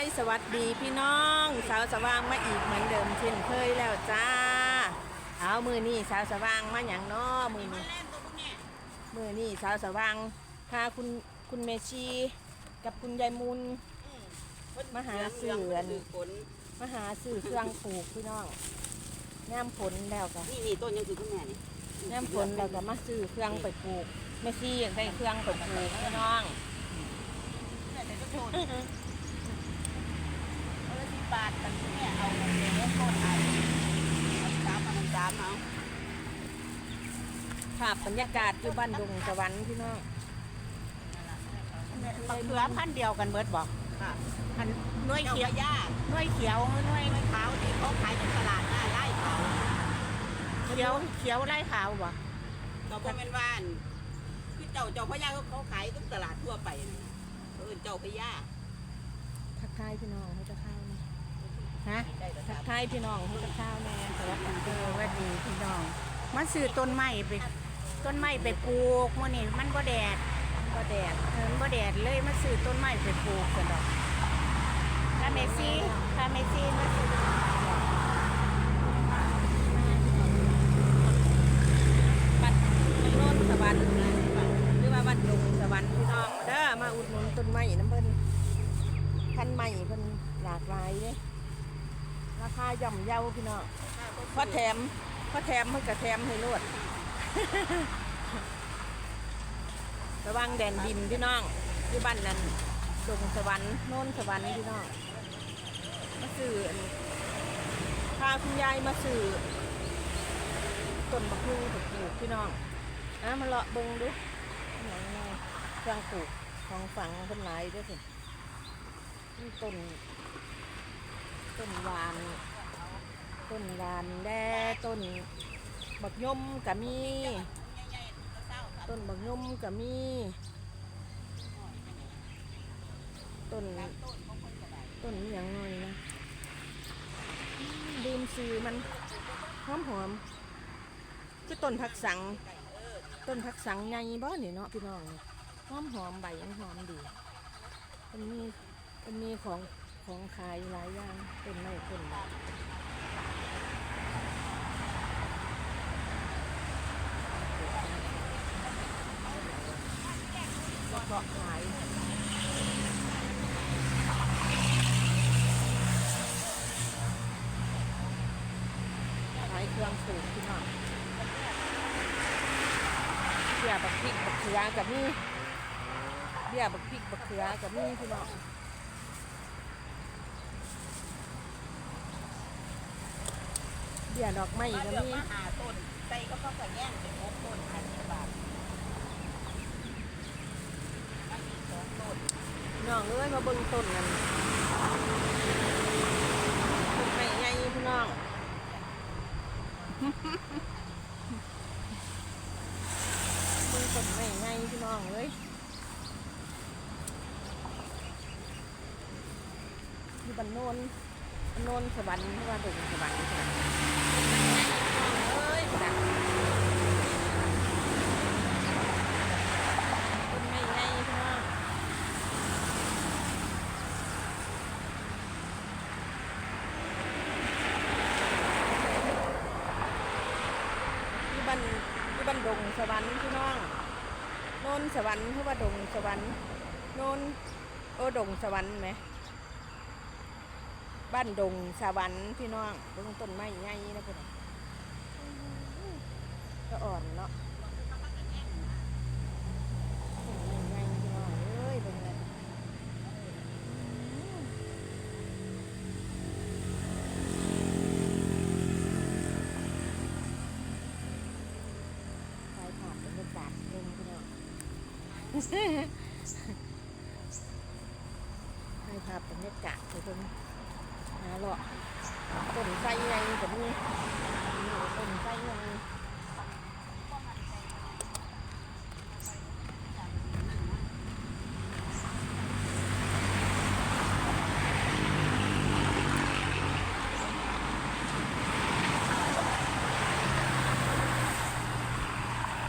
ายสวัสดีพี่น้องสาวสว่างมาอีกเหมือนเดิมเช่นเคยแล้วจ้า เอามือนี่สาวสว่างมาอย่างน้อมือนี่มือนี่สาวสว่างพาคุณคุณเมชีกับคุณยายมุนมาหาเสือนฝนมาหาสื่อเครื่องปลูกพี่น้องน้ำฝนแล้วกันนี่นี่ต้นยังคือคุณแม่นี่น้ำฝนแล้วก็มาซื้อเครื่องไปปลูกเมชีอยากได้เครื่องไปปลูกพี่น้อง แม่แต่ก็โทษเอาละสิ บาทกันแม่เอาเงินเดือนต้นไทยเอาสามเอาสามเอาภาพบรรยากาศอยู่บ้านดงสวรรค์พี่น้องมะเขือพันเดียวกันเบิดบอกค่ะอันหน่วยเขียวพญาหน่วยเขียวหน่วยขาวที่เขาขายในตลาดหน้าไร่เขาเขียวเขียวไล่ขาวบ่เราก็เป็นว่านคือเจ้าเจ้าพญาเขาขายทุกตลาดทั่วไปเออเจ้าพญาทักทายพี่น้องให้จะข้าวไหม ฮะได้แต่ทัสากมทายพี่น้องให้จะข้าวแน่สวัสดีเออว่าดีพี่น้องมันซื้อต้นไม้ไปต้นไม้ไปปลูกมื่อนี้มันบ่แดดก็แดดเออมันบ่แดดเลยมาซื้อต้นไม้ไปปลูกกันดอกถ้าเมซี่ถ้าเมซี่มาซื้อบัดมันโน่นสวรรค์หรือว่าบัดดงสวรรค์พี่น้องเด้อมาอุดหนุนต้นไม้น้ำเพิ่นพันไม้เพิ่นหลากหลายเลยรา คาย่อมเยาพี่น้องเพราะแถมเพราะแถมมันก็แถมให้รวดระวังแดนดินพี่น้องที่บ้านนั้นดงสวรรค์โน่นสวรรค์พี่น้องมาสื่ออันพาคุณยายมาสื่อต้นมะพร้าวปลูกพี่น้องอะมาเลาะเบิ่งดูหน่อยหน่อยเครื่องปลูกของฝังคนหลายเด้วยสินี่ต้น ต้นวาน ต้นวานแด่ต้นบักยมกะมี ต้นบักยมก็มี ต้น ต้นอย่างน่อยนะอืมลืมซื้อมันหอมหอมคือต้นผักสัง ต้นผักสังใหญ่บ่นี่เนาะพี่น้องหอมหอมใบยังหอมดีมันมีมันมีของ ของขายหลายอย่างต้นไม้ต้นไม้แล้วก็ขายขายเครื่องปลูกพี่น้องเบี้ยบักพริกบักเขือกับนี่เบี้ยบักพริกบักเขือกับนี่พี่น้อง เบี้ยวดอกไม้มากับเลือกนี่มาหาต้นใส่ก็ก็กระแย่งเป็นหกต้นพันบาทมันมีสองต้นน้องเอ้ยมาเบิ่งต้นกันต้นไม้ใหญ่พี่น้องเบิ่งต้นไม้ใหญ่พี่น้องเอ้ยที่บ้านโนนบนโนนสวรรค์ที่ว่าดงสวรรค์สวรรค์ บ้านที่บ้านดงสวรรค์พี่น้องโนนสวรรค์เพราะว่าดงสวรรค์โนนโอดงสวรรค์ไหมบ้านดงสวรรค์พี่น้องเบิ่งต้นไม้ใหญ่นะพี่น้อง ก็อ่อนเนาะต้นไม้ใหญ่พี่น้องเอ้ยเบิ่งเลยถ่ายภาพบรรยากาศเองพี่น้องถ่ายภายากาศไปเบิ่งหาเลาะต้นไทรใหญ่แบบนี้ต้นไทรใหญ่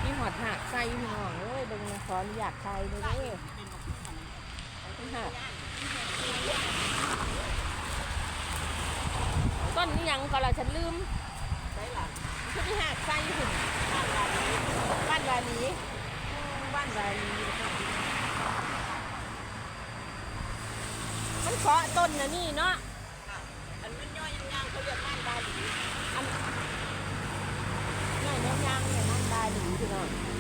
นี่หอดหักไส้พี่น้องเอ้ยเบิ่งนะข ออนุญาตถ่ายเลยเด้อนหกต้นหักยังก็เราฉันลืมได้หลังฉันไปหากไส้หุ่นบ้านเรานีบ้านวาลีบ้านวาลีมันเกาะต้นนะนี่เนาะอันมันย่อยย่างๆเขาเรียกบ้านบาหลีอันนี่น้ำยางเนี่ยมันบาหลีพี่น้อง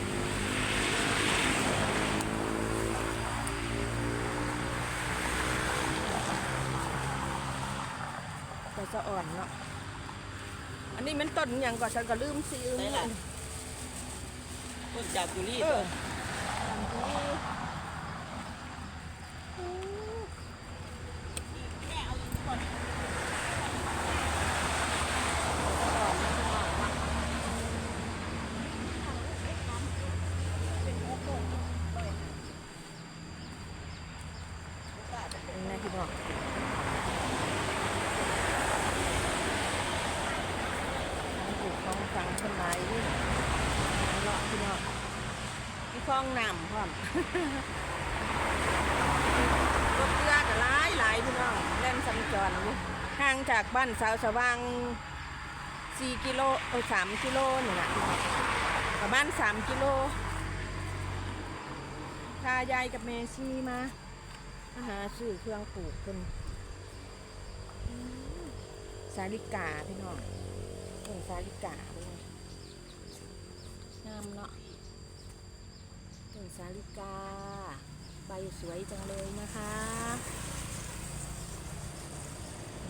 แต่จะอ่อนเนาะ อันนี้มันต้นหยังก็ฉันก็ลืมซื้อได้หลังต้นจากกุลีเอตัอวอันนี้อืม แม่เอาอีกก่อน อ่อนนะพี่น้องเนาะนี่นะพี่น้องทางปลูกของฟังคนหลายนี่เลาะพี่น้องมีคล องน้ำพร้อมรถเรือก็หลายหลายพี่น้องเล่นสัญจรห่างจากบ้านสาวสว่าง4กิโลเออ3กิโลนี่แหละพี่น้องประมาณ3กิโลพายายกับเมซี่มามาหาซื้อเครื่องปลูกคนสาลิกาพี่น้องต้นสาลิกาเบิ่งงามเนาะ ต้นสาลิกา ใบสวยจังเลยนะคะ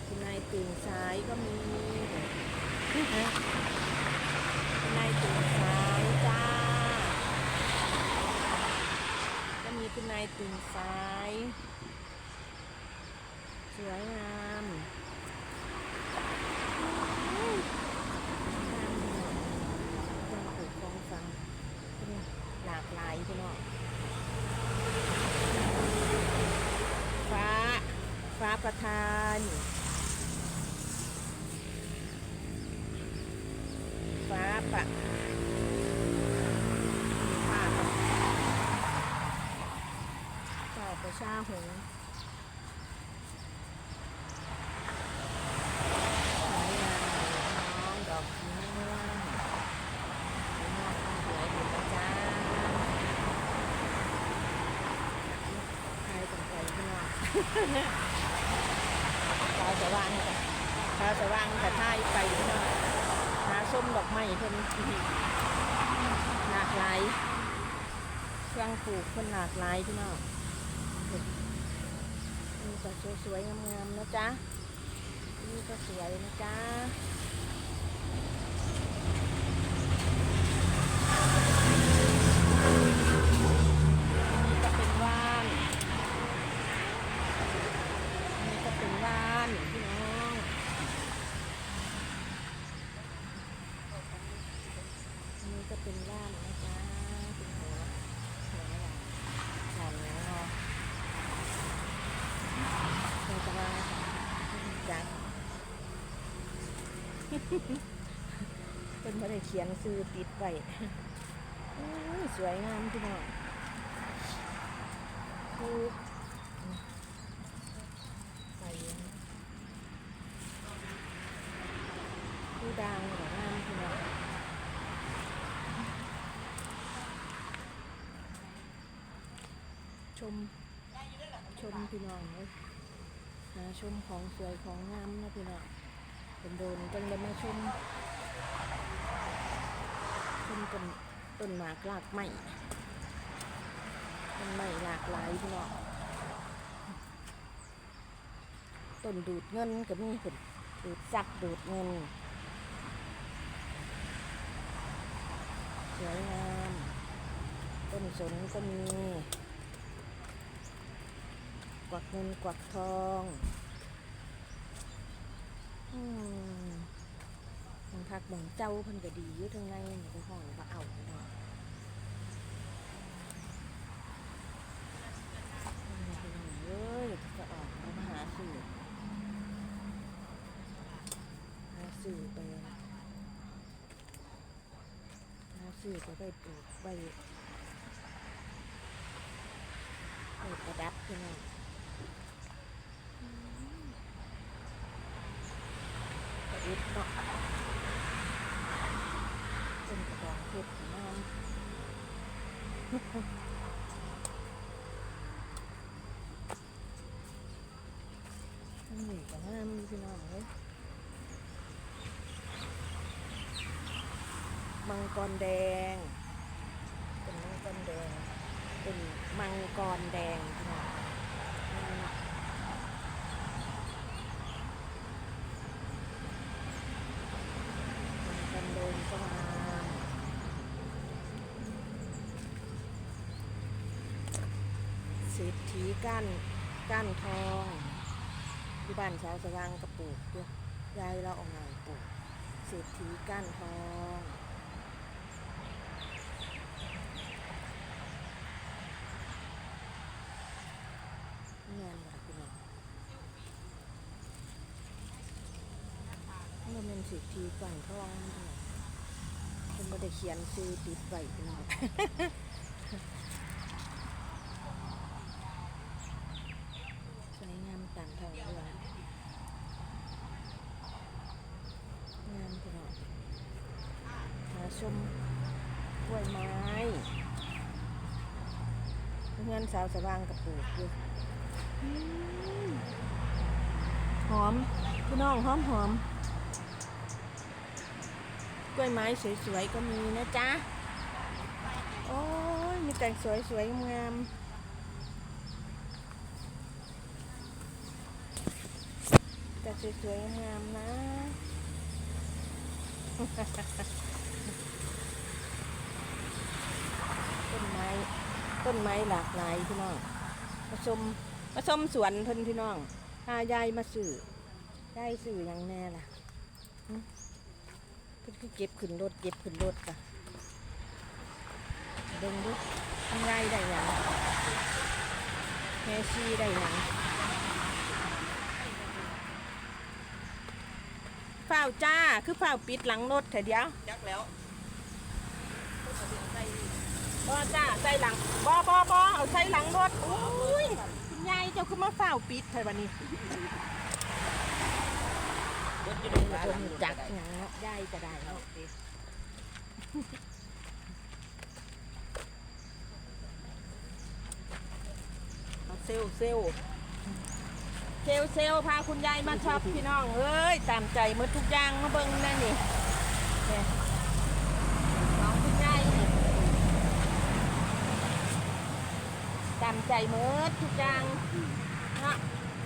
คุณนายตื่นสายก็มีคุณนายตื่นสายจ้า ก็มีคุณนายตื่นสาย สวยงามต้องปลูกฟองฟังหลากหลายพี่น้องฟ้า ฟ้าประทานฟ้าปะฟ้าปะเจ้าประชาหงส์สวยงามน้องดอกม่วงม่วงสวยอยู่นะจ๊ะ ใครสนใจ ตาวสว่างค่ะชาวสว่างแต่ท่ายไปอยู่นองหาส้มดอกไม้เพิ่นหลากหลายเครื่องปลูกเพิ่นหลากหลายพี่น้องนี่ก็สวยๆงามๆนะจ๊ะนี่ก็สวยนะจ๊ะนี่ก็เป็นว่าน นี่ก็เป็นบ้านพี่น้องนี่ก็เป็นบ้านนะจ๊ะเป็นหัวหัวหลังฉันนะเนาะเป็นกระว่าจัก เขียนซื้อติดไว้สวยงามพี่น้องคือใส่ผู้ดังหรืองามพี่น้องชม ชมพี่น้องเลยหาชมของสวยของงามนะพี่น้องเป็นโดนจังเลยมาชม ชมต้นต้นหมากหลากไม้ต้นไม้หลากหลายพี่น้องต้นดูดเงินก็มีผลดูดซับดูดเงินสวยงามต้นสนก็มี กวักเงินกวักทองอืม มันพักบางเจ้าเพันก็ดีอยู่ทางในนี่ก็ห้องก็เอาเนาะเอ้ยจะออกมาหาสื่อหาสื่อไปหาสื่อไปไปปลูกไปไปประดับพี่น้องอืมประดิษฐ์นี่ นี่ก็ห้ามพี่น้องเลยมังกรแดง เป็นมังกรแดง เป็นมังกรแดงพี่น้องอืมมังกรแดงก็งาม เศรษฐีก้านก้านทองที่บ้านชาวสว่างกระปูกด้วยยายเราเออกงานปลูกเศรษฐีก้านทองงานอะพี่น้องมันเป็นเศรษฐีก้านทองพี่น้องเป็นไม่ได้เขียนซื้อติดไว้พี่น้อง สวยงามต่างทองเรืองงามพี่น้องมา ชมกล้วยไม้เงินสาวสว่างกระปูกอยู่อืมหอมพี่น้องหอมหอมกล้วยไม้สวยๆก็มีนะจ๊ะ โอ้ยมีแต่งสวยๆงามแต่สวยๆงามนะ ต้นไม้ต้นไม้หลากหลายพี่น้องมาชมมาชมสวนเพิ่นพี่น้องพายายมาสื่อยายสื่อยังแน่ล่ะหึเพิ่นคือเก็บขึ้นรถเก็บขึ้นรถจ้ะเบิ่งดูทำยายได้ยังแม่ชีได้ยังเฝ้าจ้าคือเฝ้าปิดหลังรถเถอะเดียวจักแล้ว บ่จ้าใส่หลังบ่บ่บ่เอาใส่หลังรถโอ้ยคุณยายเจ้าคือมาฝ้าวปิดเถอะบัดนี้รถอย่านคนจักยังเนาะยายก็ได้เนาะเอาเซลเซลเซลเซลพาคุณยายมาช็อปพี่น้องเอ้ยตามใจหมดทุกอย่างมาเบิ่งนั่นนี่เนี่ยของคุณยายนี่ ตาม ใจเมิดทุกอย่างนะ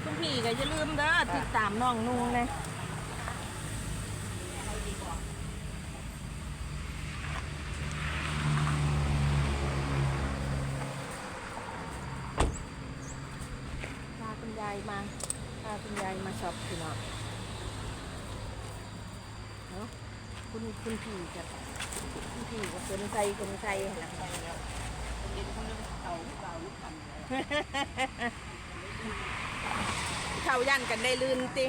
คุณพี่ก็อย่าลืมเด้อติดตามน้องนุ่งนะพาคุณยายมาพาคุณยายมาช็อปพี่น้องเนาะคุณคุณพี่จะคุณพี่ก็สนใจสนใจหลังคนเห็นคนนึงเต่าเต่าลูกพัน เลยเข้ายันกันได้ลืนติ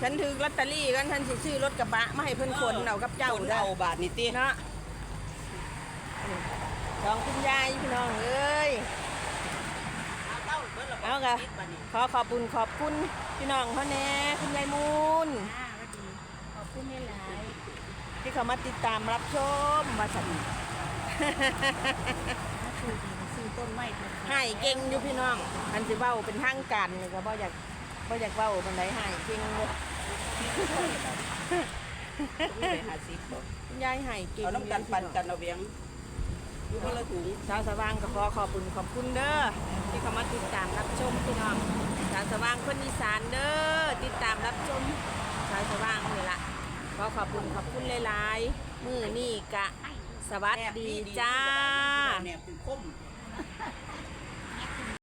ฉันถือลอตเตอรี่กันฉันสิซื้อรถกระบะมาให้เพิ่นขนเอากับเจ้าคนได้เอาบาทนี่ตีเนาะสองคุณยายพี่น้องเอ้ยเอาเต้าเบิดละเอากะบาทนี่ขอขอบคุณขอบคุณพี่น้องเขาแน่คุณยายมูลอ่าก็ดีขอบคุณหลายที่เขามาติดตามรับชมมาสั่นๆมา ซื้อดีมาซื้อต้นไม้ไปขายให้เก่งอยู่พี่น้องอันสิเว้าเป็นทางการนี่ก็บ่อยากบ่อยากเว้าปานใดให้เก่งเลยไม่ได้หาสิบบ่คุณยายให้เก่งเอาน้ำกันปั่นกันเอาเบียงอยู่คนละถุงชาวสว่างก็ขอขอบคุณขอบคุณเด้อที่เข้ามาติดตามรับชมพี่น้องชาวสว่างคนอีสานเด้อติดตามรับชมชาวสว่างนี่ละขอขอบคุณขอบคุณหลายๆมือนี่กะ สวัสดีจ้า แนบคือคม